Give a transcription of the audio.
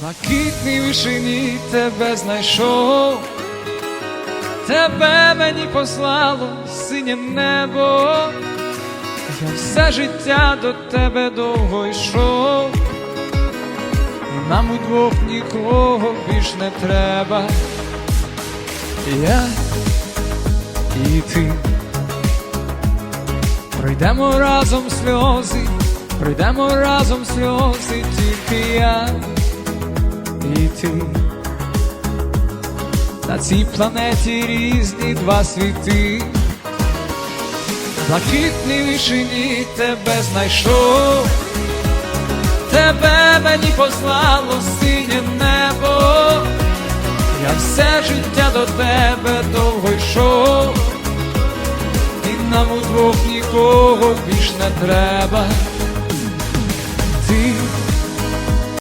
блакитній вишині тебе знайшов, тебе мені послало синє небо, я все життя до тебе довго йшов, нам удвох нікого більш не треба. Я і ти. Пройдемо разом сльози, пройдемо разом сльози, тільки я і. На цій планеті різні два світи. Блакитній вишині тебе знайшов, тебе мені послало синє небо. Я все життя до тебе довго йшов, і нам удвох нікого більш не треба.